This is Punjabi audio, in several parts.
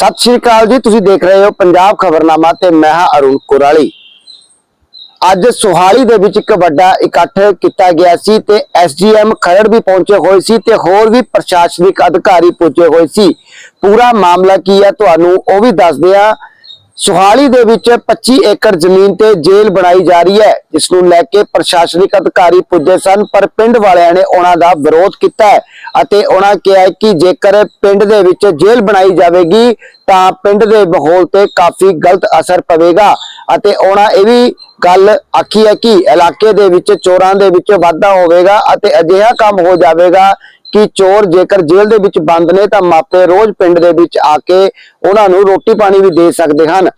ਸਤਿ ਸ਼੍ਰੀ ਅਕਾਲ ਜੀ, ਤੁਸੀਂ ਦੇਖ ਰਹੇ ਹੋ ਪੰਜਾਬ ਖਬਰਨਾਮਾ ਤੇ ਮੈਂ ਹਾਂ ਅਰੁਣ ਕੁਰਾਲੀ। ਅੱਜ ਸੁਹਾਲੀ ਦੇ ਵਿੱਚ ਇੱਕ ਵੱਡਾ ਇਕੱਠ ਕੀਤਾ ਗਿਆ ਸੀ ਤੇ ਐਸਜੀਐਮ ਖਰੜ ਵੀ ਪਹੁੰਚੇ ਹੋਏ ਸੀ ਤੇ ਹੋਰ ਵੀ ਪ੍ਰਸ਼ਾਸਨਿਕ ਅਧਿਕਾਰੀ ਪਹੁੰਚੇ ਹੋਏ ਸੀ। ਪੂਰਾ ਮਾਮਲਾ ਕੀ ਹੈ ਤੁਹਾਨੂੰ ਉਹ ਵੀ ਦੱਸਦੇ ਆ ਸੁਹਾਲੀ ਦੇ ਵਿੱਚ 25 ਏਕੜ ਜ਼ਮੀਨ ਤੇ ਜੇਲ੍ਹ ਬਣਾਈ ਜਾ ਰਹੀ ਹੈ, ਜਿਸ ਨੂੰ ਲੈ ਕੇ ਪ੍ਰਸ਼ਾਸਨਿਕ ਅਧਿਕਾਰੀ ਪੁੱਜੇ ਸਨ, ਪਰ ਪਿੰਡ ਵਾਲਿਆਂ ਨੇ ਉਹਨਾਂ ਦਾ ਵਿਰੋਧ ਕੀਤਾ ਅਤੇ ਉਹਨਾਂ ਕਿਹਾ ਕਿ ਜੇਕਰ ਪਿੰਡ ਦੇ ਵਿੱਚ ਜੇਲ੍ਹ ਬਣਾਈ ਜਾਵੇਗੀ, ਤਾਂ ਪਿੰਡ ਦੇ ਮਾਹੌਲ ਤੇ ਕਾਫੀ ਗਲਤ ਅਸਰ ਪਵੇਗਾ। ਅਤੇ ਉਹਨਾਂ ਇਹ ਵੀ ਗੱਲ ਆਖੀ ਹੈ ਕਿ ਇਲਾਕੇ ਦੇ ਵਿੱਚ, ਚੋਰਾਂ ਦੇ ਵਿੱਚ ਵਾਧਾ ਹੋਵੇਗਾ ਅਤੇ ਅਜਿਹਾ ਕੰਮ ਹੋ ਜਾਵੇਗਾ ਕਿ ਚੋਰ ਜੇਕਰ ਜੇਲ੍ਹ ਦੇ ਵਿੱਚ ਬੰਦ ਨੇ ਤਾਂ ਮਾਪੇ ਰੋਜ਼ ਪਿੰਡ ਦੇ ਵਿੱਚ ਆ ਕੇ ਉਹਨਾਂ ਨੂੰ ਰੋਟੀ ਪਾਣੀ ਵੀ ਦੇ ਸਕਦੇ ਹਨ।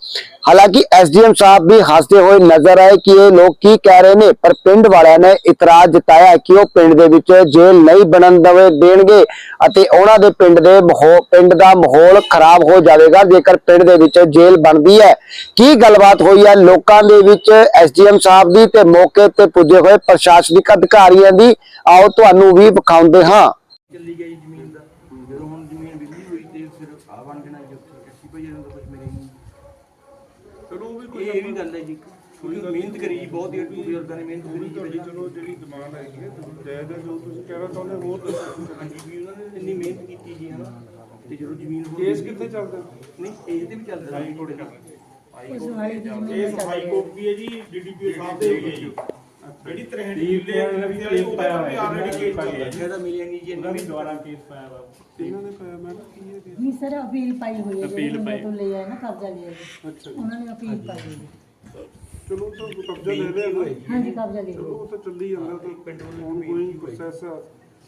ਹਾਲਾਂਕਿ ਐਸਡੀਐਮ ਸਾਹਿਬ ਵੀ ਹੱਸਦੇ ਹੋਏ ਨਜ਼ਰ ਆਏ ਕਿ ਇਹ ਲੋਕ ਕੀ ਕਹਿ ਰਹੇ ਨੇ, ਪਰ ਪਿੰਡ ਵਾਲਿਆਂ ਨੇ ਇਤਰਾਜ਼ ਜਤਾਇਆ ਕਿ ਉਹ ਪਿੰਡ ਦੇ ਵਿੱਚ ਜੇਲ੍ਹ ਨਹੀਂ ਬਣਨ ਦਵੇ, ਦੇਣਗੇ ਅਤੇ ਉਹਨਾਂ ਦੇ ਪਿੰਡ ਦੇ ਮਾਹੌਲ ਪਿੰਡ ਦਾ ਮਾਹੌਲ ਖਰਾਬ ਹੋ ਜਾਵੇਗਾ। ਜੇਕਰ ਪਿੰਡ ਦੇ ਵਿੱਚ ਜੇਲ੍ਹ ਬਣਦੀ ਹੈ, ਕੀ ਗੱਲਬਾਤ ਹੋਈ ਹੈ? ਲੋਕਾਂ ਦੇ ਵਿੱਚ ਐਸਡੀਐਮ ਸਾਹਿਬ ਦੀ ਤੇ ਮੌਕੇ ਤੇ ਪੁੱਜੇ ਹੋਏ ਪ੍ਰਸ਼ਾਸਨਿਕ ਅਧਿਕਾਰੀਆਂ ਦੀ, ਆਓ ਤੁਹਾਨੂੰ ਵੀ ਵਿਖਾਉਂਦੇ ਹਾਂ। ਚੱਲੀ ਗਈ ਜ਼ਮੀਨ ਦਾ। ਜਦੋਂ ਹੁਣ ਜ਼ਮੀਨ ਵਿਲੀ ਹੋਈ ਤੇ ਫਿਰ ਆ ਬਣ ਜਾਣਾ ਜੀ ਉੱਥੇ ਕੱਸੀ ਪਈ ਜਾਂਦਾ ਕੁਝ ਮੇਰੇ ਨਹੀਂ ਚਲੋ ਉਹ ਵੀ ਕੋਈ ਇਹ ਵੀ ਗੱਲ ਹੈ ਜੀ। ਕੋਈ ਮਿਹਨਤ ਕਰੀ ਜੀ, ਬਹੁਤ ਹੀ ਬਜ਼ੁਰਗਾਂ ਨੇ ਮਿਹਨਤ ਕਰੀ ਜੀ ਤੁਹਾਡੀ ਚਲੋ ਜਿਹੜੀ ਡਿਮਾਂਡ ਹੈਗੀ ਹੈ ਤੁਸੀਂ ਜਾਇਜ਼ ਹੈ ਜੋ ਤੁਸੀਂ ਕਹਿਣਾ ਚਾਹੁੰਦੇ ਹੋ ਹੋਰ ਦੱਸੋ ਹਾਂਜੀ ਵੀ ਉਹਨਾਂ ਨੇ ਇੰਨੀ ਮਿਹਨਤ ਕੀਤੀ ਜੀ ਹਨਾ। ਤੇ ਜਦੋਂ ਜ਼ਮੀਨ ਹੋ ਕੇਸ ਕਿੱਥੇ ਚੱਲਦਾ? ਨਹੀਂ ਇਹ ਤੇ ਵੀ ਚੱਲਦਾ। ਹਾਈ ਕੋਰਟ ਦਾ ਇਹ ਹਾਈ ਕੋਰਟ ਵੀ ਹੈ ਜੀ ਡੀਡੀਪੀ ਸਾਹਿਬ ਦੇ ਹੈਗੇ ਜੀ ਜਿਹੜੀ 63 ਕਿੱਲੇ ਆ ਨਵੀਂ ਵਾਲੀ ਉਹਦਾ ਤਾਂ ਵੀ ਆਲਰੇਡੀ ਕੇਸ ਚੱਲ ਰਿਹਾ ਜੀ ਜਿਹੜਾ ਮਿਲਿਆ ਨਹੀਂ ਜੀ ਇੰਨੀ ਵੀ ਦੁਆਰਾ ਕੇਸ ਪਾਇਆ ਵਾ। ਇਹਨਾਂ ਨੇ ਪਾਇਆ ਮੈਂ ਕੀ ਹੈ case? ਨਹੀਂ ਸਰ ਅਪੀਲ ਪਾਈ ਹੋਈ ਹੈ ਜਿਹੜੇ ਬੰਦੇ ਤੋਂ ਲਿਆ ਹੈ ਨਾ ਕਬਜ਼ਾ ਲਿਆ ਹੈ ਅੱਛਾ। ਉਹਨਾਂ ਨੇ ਅਪੀਲ ਪਾਈ ਹੋਈ ਹੈ। ਚਲੋ ਤਾਂ ਕਬਜ਼ਾ ਲੈ ਲਿਆ ਨਾ। ਹਾਂਜੀ ਕਬਜ਼ਾ ਲੈ ਚਲੋ ਲਿਆ ਉਹ ਤਾਂ ਚੱਲੀ ਜਾਂਦਾ ਤਾਂ ਪਿੰਡ ਵੱਲੋਂ ਕੋਈ। ਪ੍ਰੋਸੈਸ ਆ।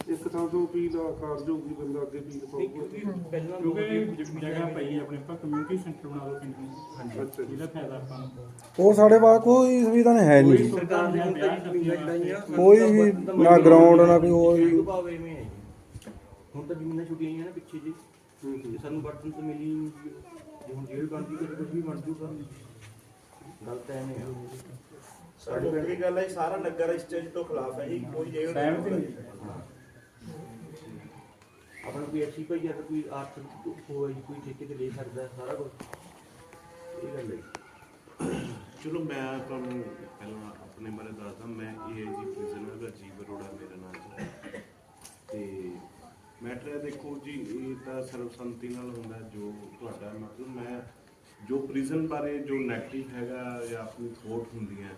ਇੱਕ ਥਾਂ ਤੋਂ ਅਪੀਲ ਆ ਕਾਰਜ ਹੋਊਗੀ ਬੰਦਾ ਅੱਗੇ ਅਪੀਲ ਪਾਊਗਾ ਕਿਉਂਕਿ ਪਹਿਲਾਂ ਕਿਉਂਕਿ ਜਗ੍ਹਾ ਪਈ ਹੈ ਆਪਣੇ ਆਪਾਂ ਕਮਿਊਨਿਟੀ ਸੈਂਟਰ ਬਣਾ ਲਓ ਪਿੰਡ ਨੂੰ। ਅੱਛਾ ਜੀ। ਜਿਹਦਾ ਫਾਇਦਾ ਆਪਾਂ ਨੂੰ। ਉਹ ਸਾਡੇ ਪਾਸ ਕੋਈ ਸੁਵਿਧਾ ਨਹੀਂ ਹੈ ਨਹੀਂ। ਸਰਕਾਰ ਨੇ ਜ਼ਮੀਨਾਂ ਛੁੱਟੀਆਂ ਕੋਈ ਵੀ ਨਾ ground, ਨਾ ਕੋਈ ਹੋਰ ਵੀ। ਭਾਵ ਐਵੇਂ ਹੈ ਜੀ। ਹੁਣ ਤਾਂ ਜ਼ਮੀਨਾਂ ਛੁੱਟੀਆਂ ਹੀ ਆ ਨਾ ਪਿੱਛੇ ਜੀ ਤੇ ਸਾਨੂੰ ਵਰਤਨ ਤੋਂ ਮਿਲੀ ਨਹੀਂ ਜੀ। ਜੇ ਹੁਣ ਜੇਲ੍ਹ ਬਣਦੀ ਤੇ ਕੁਝ ਵੀ ਬਣ ਜੂਗਾ। ਗੱਲ ਤਾਂ ਐਵੇਂ ਆ ਸਾਡੇ ਦੀ ਗੱਲ ਹੈ ਜੀ, ਸਾਰਾ ਨਗਰ ਇਸ ਚੀਜ਼ ਤੋਂ ਖਿਲਾਫ ਹੈ ਜੀ। ਕੋਈ ਜੇਲ੍ਹ ਸਹਿਮਤ ਨਹੀਂ। ਆਪਣਾ ਕੋਈ ਅੱਛੀ ਕੋਈ ਜਾਂ ਕੋਈ ਆਰਥਿਕ ਹੋਵੇ ਜੀ, ਕੋਈ ਠੇਕੇ ਤੇ ਲੈ ਸਕਦਾ ਸਾਰਾ ਕੁਝ ਇਹ ਗੱਲ ਹੈ ਚਲੋ ਮੈਂ ਤੁਹਾਨੂੰ ਪਹਿਲਾਂ ਆਪਣੇ ਬਾਰੇ ਦੱਸਦਾ ਮੈਂ ਏਆਈਜੀ ਪ੍ਰਿਜ਼ਨਰ ਦਾ ਜੀਵ ਅਰੋੜਾ ਮੇਰਾ ਨਾਮ ਹੈ। ਤੇ ਮੈਟਰ ਦੇਖੋ ਜੀ ਇਹ ਤਾਂ ਸਰਵਸੰਮਤੀ ਨਾਲ ਹੁੰਦਾ ਜੋ ਤੁਹਾਡਾ ਮਤਲਬ ਮੈਂ ਜੋ ਪ੍ਰਿਜ਼ਨ ਬਾਰੇ ਜੋ ਨੈਗੇਟਿਵ ਹੈਗਾ ਜਾਂ ਆਪਣੀ ਥੋਟ ਹੁੰਦੀਆਂ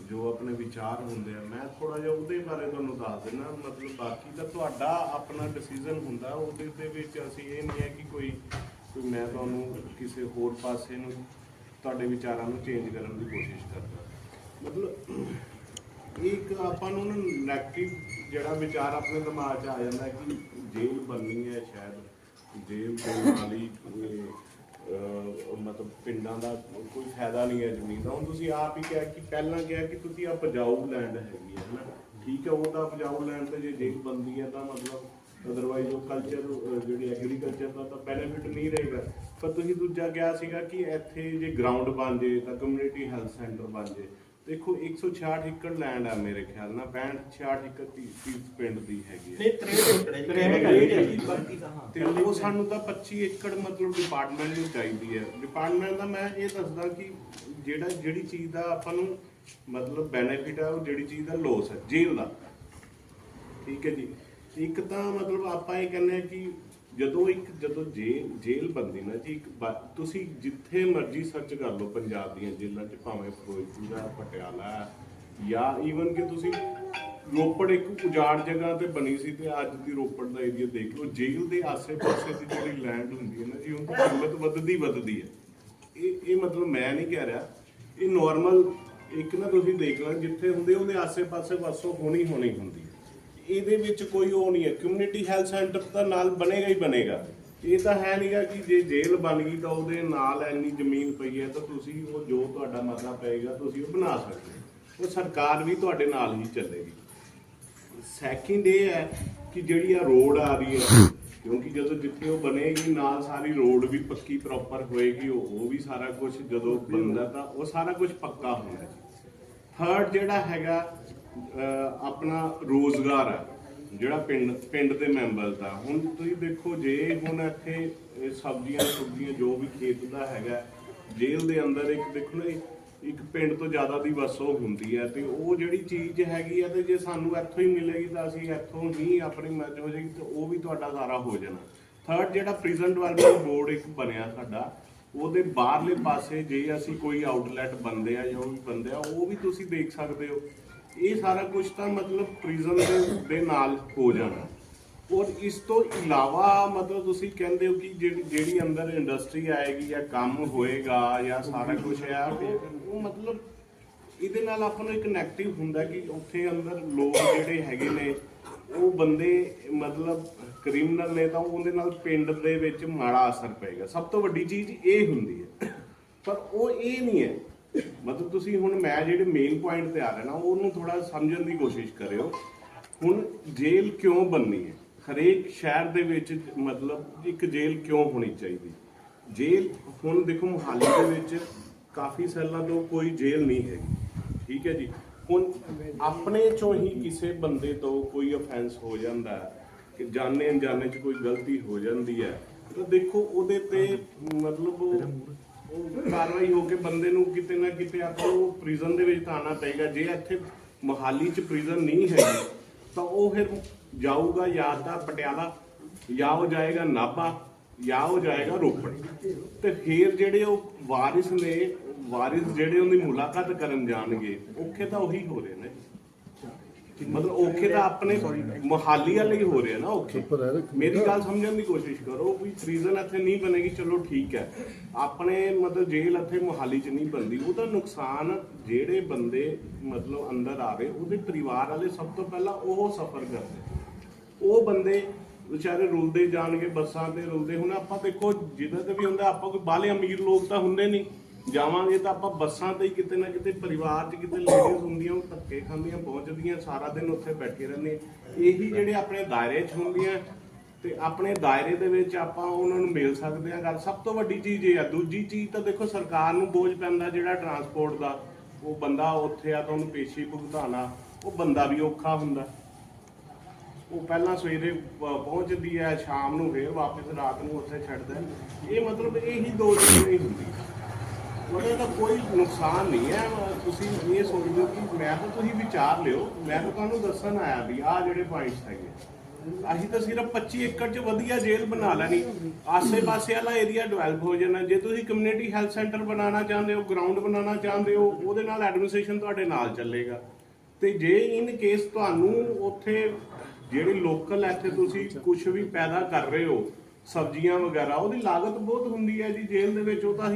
ਜੋ ਆਪਣੇ ਵਿਚਾਰ ਹੁੰਦੇ ਆ, ਮੈਂ ਥੋੜਾ ਜਿਹਾ ਉਹਦੇ ਬਾਰੇ ਤੁਹਾਨੂੰ ਦੱਸ ਦਿੰਦਾ, ਮਤਲਬ ਬਾਕੀ ਤਾਂ ਤੁਹਾਡਾ ਆਪਣਾ ਡਿਸੀਜਨ ਹੁੰਦਾ, ਉਹਦੇ ਦੇ ਵਿੱਚ ਅਸੀਂ ਇਹ ਨਹੀਂ ਹੈ ਕਿ ਕੋਈ ਕੋਈ ਮੈਂ ਤੁਹਾਨੂੰ ਕਿਸੇ ਹੋਰ ਪਾਸੇ ਨੂੰ ਤੁਹਾਡੇ ਵਿਚਾਰਾਂ ਨੂੰ ਚੇਂਜ ਕਰਨ ਦੀ ਕੋਸ਼ਿਸ਼ ਕਰਦਾ। ਮਤਲਬ ਇੱਕ ਆਪਾਂ ਨੂੰ ਨਾ ਨੈਗੇਟਿਵ ਜਿਹੜਾ ਵਿਚਾਰ ਆਪਣੇ ਦਿਮਾਗ 'ਚ ਆ ਜਾਂਦਾ ਕਿ ਜੇਲ੍ਹ ਬਣਨੀ ਹੈ ਸ਼ਾਇਦ, ਜੇਲ੍ਹ ਦੇ ਨਾਲ ਹੀ ਮਤਲਬ ਪਿੰਡਾਂ ਦਾ ਕੋਈ ਫਾਇਦਾ ਨਹੀਂ ਹੈ ਜ਼ਮੀਨ ਦਾ। ਹੁਣ ਤੁਸੀਂ ਆਪ ਹੀ ਕਿਹਾ ਕਿ ਪਹਿਲਾਂ ਕਿਹਾ ਕਿ ਤੁਸੀਂ ਆ ਪਜਾਊ ਲੈਂਡ ਹੈਗੀ ਹੈ, ਹਨਾ? ਠੀਕ ਹੈ, ਉਹ ਤਾਂ ਪਜਾਊ ਲੈਂਡ ਤੇ ਜੇ ਜੇਲ੍ਹ ਬਣਦੀ ਹੈ ਤਾਂ ਮਤਲਬ ਅਦਰਵਾਈਜ਼ ਉਹ ਕਲਚਰ ਜਿਹੜੀ ਐਗਰੀਕਲਚਰ ਦਾ ਤਾਂ ਬੈਨੀਫਿਟ ਨਹੀਂ ਰਹੇਗਾ। ਪਰ ਤੁਸੀਂ ਦੂਜਾ ਕਿਹਾ ਸੀਗਾ ਕਿ ਇੱਥੇ ਜੇ ਗਰਾਊਂਡ ਬਣ ਜੇ ਤਾਂ ਕਮਿਊਨਿਟੀ ਹੈਲਥ ਸੈਂਟਰ ਬਣ ਜੇ ਦੇਖੋ 166 ਏਕੜ ਲੈਂਡ ਆ ਮੇਰੇ ਖਿਆਲ ਨਾਲ 65 66 ਏਕੜ ਤੀ- ਤੀ ਪਿੰਡ ਦੀ ਹੈਗੀ ਹੈ ਨਹੀਂ 63 ਏਕੜ ਹੈ ਜੀ 63 ਹੈ ਜੀ। ਬਾਕੀ ਤਾਂ ਹਾਂ। ਤੇ ਉਹ ਸਾਨੂੰ ਤਾਂ 25 ਏਕੜ ਮਤਲਬ ਡਿਪਾਰਟਮੈਂਟ ਨੂੰ ਚਾਹੀਦੀ ਹੈ ਡਿਪਾਰਟਮੈਂਟ ਦਾ ਮੈਂ ਇਹ ਦੱਸਦਾ ਕਿ ਜਿਹੜਾ ਜਿਹੜੀ ਚੀਜ਼ ਦਾ ਆਪਾਂ ਨੂੰ ਮਤਲਬ ਬੈਨੀਫਿਟ ਹੈ ਉਹ ਜਿਹੜੀ ਚੀਜ਼ ਦਾ ਲੋਸ ਹੈ ਜੇਲ੍ਹ ਦਾ। ਠੀਕ ਹੈ ਜੀ। ਇੱਕ ਤਾਂ ਮਤਲਬ ਆਪਾਂ ਇਹ ਕਹਿੰਦੇ ਆ ਕਿ ਜਦੋਂ ਇੱਕ ਜਦੋਂ ਜੇਲ ਜੇਲ੍ਹ ਬੰਦੀ ਨਾ ਜੀ ਇੱਕ ਬਾ- ਤੁਸੀਂ ਜਿੱਥੇ ਮਰਜ਼ੀ ਸਰਚ ਕਰ ਲਓ ਪੰਜਾਬ ਦੀਆਂ ਜੇਲ੍ਹਾਂ 'ਚ ਭਾਵੇਂ ਫਿਰੋਜ਼ਪੁਰ ਆ ਪਟਿਆਲਾ ਹੈ, ਜਾਂ ਈਵਨ ਕਿ ਤੁਸੀਂ ਰੋਪੜ ਇੱਕ ਉਜਾੜ ਜਗ੍ਹਾ ਤੇ ਬਣੀ ਸੀ ਤੇ ਅੱਜ ਦੀ ਰੋਪੜ ਦਾ ਏਰੀਆ ਦੇਖ ਲਓ ਜੇਲ੍ਹ ਦੇ ਆਸੇ-ਪਾਸੇ ਦੀ ਜਿਹੜੀ ਲੈਂਡ ਹੁੰਦੀ ਹੈ ਨਾ ਜੀ ਉਹ ਕੀਮਤ ਵੱਧਦੀ ਵੱਧਦੀ ਹੈ। ਇਹ ਇਹ ਮਤਲਬ ਮੈਂ ਨਹੀਂ ਕਹਿ ਰਿਹਾ। ਇਹ ਨਾਰਮਲ ਇੱਕ ਨਾ ਤੁਸੀਂ ਦੇਖ ਲਓ ਜਿੱਥੇ ਹੁੰਦੇ ਉਹਦੇ ਆਸੇ-ਪਾਸੇ ਵਸੋਂ ਹੋਣੀ ਹੋਣੀ ਹੁੰਦੀ ਹੈ। ਇਹਦੇ ਵਿੱਚ ਕੋਈ ਉਹ ਨਹੀਂ ਹੈ। ਕਮਿਊਨਿਟੀ ਹੈਲਥ ਸੈਂਟਰ ਤਾਂ ਨਾਲ ਬਣੇਗਾ ਹੀ ਬਣੇਗਾ। ਇਹ ਤਾਂ ਹੈ ਨਹੀਂਗਾ ਕਿ ਜੇ ਜੇਲ੍ਹ ਬਣ ਗਈ ਤਾਂ ਉਹਦੇ ਨਾਲ ਇੰਨੀ ਜ਼ਮੀਨ ਪਈ ਹੈ ਤਾਂ ਤੁਸੀਂ ਉਹ ਜੋ ਤੁਹਾਡਾ ਮਸਲਾ ਪਏਗਾ ਤੁਸੀਂ ਉਹ ਬਣਾ ਸਕਦੇ ਹੋ। ਉਹ ਸਰਕਾਰ ਵੀ ਤੁਹਾਡੇ ਨਾਲ ਹੀ ਚੱਲੇਗੀ। ਸੈਕਿੰਡ ਇਹ ਹੈ ਕਿ ਜਿਹੜੀ ਆ ਰੋਡ ਆ ਰਹੀ ਹੈ, ਕਿਉਂਕਿ ਜਦੋਂ ਜਿੱਥੇ ਉਹ ਬਣੇਗੀ, ਨਾਲ ਸਾਰੀ ਰੋਡ ਵੀ ਪੱਕੀ ਪ੍ਰੋਪਰ ਹੋਏਗੀ, ਉਹ ਵੀ ਸਾਰਾ ਕੁਝ ਜਦੋਂ ਬਣਦਾ ਤਾਂ ਉਹ ਸਾਰਾ ਕੁਝ ਪੱਕਾ ਹੁੰਦਾ ਥਰਡ ਜਿਹੜਾ ਹੈਗਾ ਆਪਣਾ ਰੋਜ਼ਗਾਰ ਹੈ ਜਿਹੜਾ ਪਿੰਡ ਪਿੰਡ ਦੇ ਮੈਂਬਰ ਦਾ। ਹੁਣ ਤੁਸੀਂ ਦੇਖੋ, ਜੇ ਹੁਣ ਇੱਥੇ ਸਬਜ਼ੀਆਂ, ਸੁਬਜ਼ੀਆਂ, ਜੋ ਵੀ ਖੇਤ ਦਾ ਹੈਗਾ, ਜੇਲ੍ਹ ਦੇ ਅੰਦਰ ਇੱਕ, ਦੇਖੋ ਨਾ, ਇੱਕ- ਪਿੰਡ ਤੋਂ ਜ਼ਿਆਦਾ ਦੀ ਵਸੋਂ ਹੁੰਦੀ ਹੈ ਤੇ ਉਹ ਜਿਹੜੀ ਚੀਜ਼ ਹੈਗੀ ਆ, ਤੇ ਜੇ ਸਾਨੂੰ ਇੱਥੋਂ ਹੀ ਮਿਲੇਗੀ, ਤਾਂ ਅਸੀਂ ਇੱਥੋਂ ਹੀ ਆਪਣੀ ਮਰਜ਼ੀ ਹੋ ਜਾਏਗੀ, ਤੇ ਉਹ ਵੀ ਤੁਹਾਡਾ ਸਾਰਾ ਹੋ ਜਾਣਾ। ਥਰਡ ਜਿਹੜਾ ਪ੍ਰਿਜ਼ਨ ਡਿਵੈਲਪਮੈਂਟ ਬੋਰਡ ਇੱਕ ਬਣਿਆ ਸਾਡਾ, ਉਹਦੇ ਬਾਹਰਲੇ ਪਾਸੇ ਜੇ ਅਸੀਂ ਕੋਈ ਆਊਟਲੈਟ ਬੰਦੇ ਆ ਜਾਂ ਉਹ ਵੀ ਬੰਦੇ ਆ, ਉਹ ਵੀ ਤੁਸੀਂ ਦੇਖ ਸਕਦੇ ਹੋ। ਇਹ ਸਾਰਾ ਕੁਝ ਤਾਂ ਮਤਲਬ ਪ੍ਰਿਜ਼ਨ ਦੇ ਦੇ ਨਾਲ ਹੋ ਜਾਣਾ। ਔਰ ਇਸ ਤੋਂ ਇਲਾਵਾ ਮਤਲਬ ਤੁਸੀਂ ਕਹਿੰਦੇ ਹੋ ਕਿ ਜਿਹੜੀ ਜਿਹੜੀ ਅੰਦਰ ਇੰਡਸਟਰੀ ਆਏਗੀ ਜਾਂ ਕੰਮ ਹੋਏਗਾ ਜਾਂ ਸਾਰਾ ਕੁਝ ਆ ਉਹ ਉਹ ਮਤਲਬ ਇਹਦੇ ਨਾਲ ਆਪਾਂ ਨੂੰ ਇੱਕ ਨੈਗੇਟਿਵ ਹੁੰਦਾ ਕਿ ਉੱਥੇ ਅੰਦਰ ਲੋਕ ਜਿਹੜੇ ਹੈਗੇ ਨੇ, ਉਹ ਬੰਦੇ ਮਤਲਬ ਕ੍ਰਿਮੀਨਲ ਨੇ ਤਾਂ ਉਹਦੇ ਨਾਲ ਪਿੰਡ ਦੇ ਵਿੱਚ ਮਾੜਾ ਅਸਰ ਪਏਗਾ। ਸਭ ਤੋਂ ਵੱਡੀ ਚੀਜ਼ ਇਹ ਹੁੰਦੀ ਹੈ। ਪਰ ਉਹ ਇਹ ਨਹੀਂ ਹੈ ਮਤਲਬ ਤੁਸੀਂ ਹੁਣ ਮੈਂ ਜਿਹੜੇ ਮੇਨ ਪੁਆਇੰਟ ਤੇ ਆ ਰਿਹਾ ਨਾ, ਉਹਨੂੰ ਥੋੜਾ ਸਮਝਣ ਦੀ ਕੋਸ਼ਿਸ਼ ਕਰਿਓ। ਹੁਣ ਜੇਲ੍ਹ ਕਿਉਂ ਬਣਨੀ ਹੈ? ਹਰੇਕ ਸ਼ਹਿਰ ਦੇ ਵਿੱਚ ਮਤਲਬ ਇੱਕ ਜੇਲ੍ਹ ਕਿਉਂ ਹੋਣੀ ਚਾਹੀਦੀ? ਜੇਲ੍ਹ ਹੁਣ ਦੇਖੋ ਮੁਹਾਲੀ ਦੇ ਵਿੱਚ ਕਾਫੀ ਸਾਲਾਂ ਤੋਂ ਕੋਈ ਜੇਲ੍ਹ ਨਹੀਂ ਹੈਗੀ। ਠੀਕ ਹੈ ਜੀ? ਹੁਣ ਆਪਣੇ ਚੋਂ ਹੀ ਕਿਸੇ ਬੰਦੇ ਤੋਂ ਕੋਈ ਅਫੈਂਸ ਹੋ ਜਾਂਦਾ ਕਿ ਜਾਣੇ ਅਣਜਾਣੇ ਚ ਕੋਈ ਗਲਤੀ ਹੋ ਜਾਂਦੀ ਹੈ। ਤਾਂ ਦੇਖੋ ਉਹਦੇ ਤੇ ਮਤਲਬ ਕਾਰਵਾਈ ਹੋ ਕੇ ਬੰਦੇ ਨੂੰ ਕਿਤੇ ਨਾ ਕਿਤੇ ਆਪਾਂ ਨੂੰ ਪ੍ਰਿਜ਼ਨ ਦੇ ਵਿੱਚ ਤਾਂ ਆਉਣਾ ਪਏਗਾ। ਜੇ ਇੱਥੇ ਮੋਹਾਲੀ ਚ ਪ੍ਰਿਜ਼ਨ ਨਹੀਂ ਹੈਗੀ, ਤਾਂ ਉਹ ਫਿਰ ਜਾਊਗਾ ਜਾਂ ਤਾਂ ਪਟਿਆਲਾ, ਜਾਂ ਉਹ ਜਾਏਗਾ ਨਾਭਾ, ਜਾਂ ਉਹ ਜਾਏਗਾ ਰੋਪੜ। ਤੇ ਫਿਰ ਜਿਹੜੇ ਉਹ ਵਾਰਿਸ ਨੇ, ਵਾਰਿਸ ਜਿਹੜੇ ਉਹਦੀ ਮੁਲਾਕਾਤ ਕਰਨ ਜਾਣਗੇ ਔਖੇ ਤਾਂ ਉਹੀ ਹੋ ਰਹੇ ਨੇ। ਮਤਲਬ ਔਖੇ ਤਾਂ ਆਪਣੇ ਮੁਹਾਲੀ ਵਾਲੇ ਹੀ ਹੋ ਰਹੇ ਨਾ ਔਖੇ। ਮੇਰੀ ਗੱਲ ਸਮਝਣ ਦੀ ਕੋਸ਼ਿਸ਼ ਕਰੋ ਵੀ ਪ੍ਰੀਜ਼ਨ ਇੱਥੇ ਨਹੀਂ ਬਣੇਗੀ ਚਲੋ ਠੀਕ ਹੈ। ਆਪਣੇ ਮਤਲਬ ਜੇਲ੍ਹ ਇੱਥੇ ਮੁਹਾਲੀ 'ਚ ਨਹੀਂ ਬਣਦੀ ਉਹਦਾ ਨੁਕਸਾਨ ਜਿਹੜੇ ਬੰਦੇ ਮਤਲਬ ਅੰਦਰ ਆ ਰਹੇ ਉਹਦੇ ਪਰਿਵਾਰ ਵਾਲੇ ਸਭ ਤੋਂ ਪਹਿਲਾਂ ਉਹ ਸਫਰ ਕਰਦੇ। ਉਹ ਬੰਦੇ ਵਿਚਾਰੇ ਰੁਲਦੇ ਜਾਣਗੇ ਬੱਸਾਂ ਤੇ ਰੁਲਦੇ ਹੁਣ ਆਪਾਂ ਦੇਖੋ ਜਿਹਦਾ ਤੇ ਵੀ ਹੁੰਦਾ ਆਪਾਂ ਕੋਈ ਬਾਲੇ ਅਮੀਰ ਲੋਕ ਤਾਂ ਹੁੰਦੇ ਨਹੀਂ। ਜਾਵਾਂਗੇ ਤਾਂ ਆਪਾਂ ਬੱਸਾਂ ਤੇ ਹੀ ਕਿਤੇ ਨਾ ਕਿਤੇ, ਪਰਿਵਾਰ 'ਚ ਕਿਤੇ ਲੇਡੀਜ਼ ਹੁੰਦੀਆਂ, ਉਹ ਧੱਕੇ ਖਾਂਦੀਆਂ, ਪਹੁੰਚਦੀਆਂ, ਸਾਰਾ ਦਿਨ ਉੱਥੇ ਬੈਠੇ ਰਹਿੰਦੇ ਇਹੀ ਜਿਹੜੇ ਆਪਣੇ ਦਾਇਰੇ 'ਚ ਹੁੰਦੀਆਂ, ਤੇ ਆਪਣੇ ਦਾਇਰੇ ਦੇ ਵਿੱਚ ਆਪਾਂ ਉਹਨਾਂ ਨੂੰ ਮਿਲ ਸਕਦੇ ਆ। ਗੱਲ ਸਭ ਤੋਂ ਵੱਡੀ ਚੀਜ਼ ਇਹ ਆ, ਦੂਜੀ ਚੀਜ਼ ਤਾਂ ਦੇਖੋ, ਸਰਕਾਰ ਨੂੰ ਬੋਝ ਪੈਂਦਾ ਜਿਹੜਾ ਟਰਾਂਸਪੋਰਟ ਦਾ। ਉਹ ਬੰਦਾ ਉੱਥੇ ਆ ਤਾਂ ਉਹਨੂੰ ਪੇਸ਼ੀ ਭੁਗਤਾਨਾ, ਉਹ ਬੰਦਾ ਵੀ ਔਖਾ ਹੁੰਦਾ। ਉਹ ਪਹਿਲਾਂ ਸਵੇਰੇ ਪਹੁੰਚਦੀ ਹੈ ਸ਼ਾਮ ਨੂੰ ਫੇਰ ਵਾਪਸ ਰਾਤ ਨੂੰ ਉੱਥੇ ਛੱਡਦਾ। ਇਹ ਮਤਲਬ ਇਹੀ ਦੋ ਚੀਜ਼ਾਂ ਹੀ ਹੁੰਦੀਆਂ। ਉਹਦਾ ਤਾਂ ਕੋਈ ਨੁਕਸਾਨ ਨਹੀਂ ਹੈ। ਤੁਸੀਂ ਇਹ ਸੋਚਦੇ ਹੋ ਕਿ ਮੈਂ ਤਾਂ ਤੁਸੀਂ ਵਿਚਾਰ ਲਿਓ। ਮੈਂ ਤਾਂ ਤੁਹਾਨੂੰ ਦੱਸਣ ਆਇਆ ਵੀ ਆਹ ਜਿਹੜੇ ਪੁਆਇੰਟਸ ਹੈਗੇ ਅਸੀਂ ਤਾਂ ਸਿਰਫ 25 ਏਕੜ 'ਚ ਵਧੀਆ ਜੇਲ੍ਹ ਬਣਾ ਲੈਣੀ। ਆਸੇ-ਪਾਸੇ ਵਾਲਾ ਏਰੀਆ ਡਿਵੈਲਪ ਹੋ ਜਾਣਾ। ਜੇ ਤੁਸੀਂ ਕਮਿਊਨਿਟੀ ਹੈਲਥ ਸੈਂਟਰ ਬਣਾਉਣਾ ਚਾਹੁੰਦੇ ਹੋ ਗਰਾਊਂਡ ਬਣਾਉਣਾ ਚਾਹੁੰਦੇ ਹੋ, ਉਹਦੇ ਨਾਲ ਐਡਮਿਨਿਸਟ੍ਰੇਸ਼ਨ ਤੁਹਾਡੇ ਨਾਲ ਚੱਲੇਗਾ। ਤੇ ਜੇ ਇਨ ਕੇਸ ਤੁਹਾਨੂੰ ਉੱਥੇ ਜਿਹੜੀ ਲੋਕਲ ਇੱਥੇ ਤੁਸੀਂ ਕੁਝ ਵੀ ਪੈਦਾ ਕਰ ਰਹੇ ਹੋ, ਸਬਜ਼ੀਆਂ ਵਗੈਰਾ, ਉਹਦੀ ਲਾਗਤ ਬਹੁਤ ਹੁੰਦੀ ਹੈ ਜੀ ਜੇਲ੍ਹ ਦੇ ਵਿੱਚ, ਉਹ ਤਾਂ ਅਸੀਂ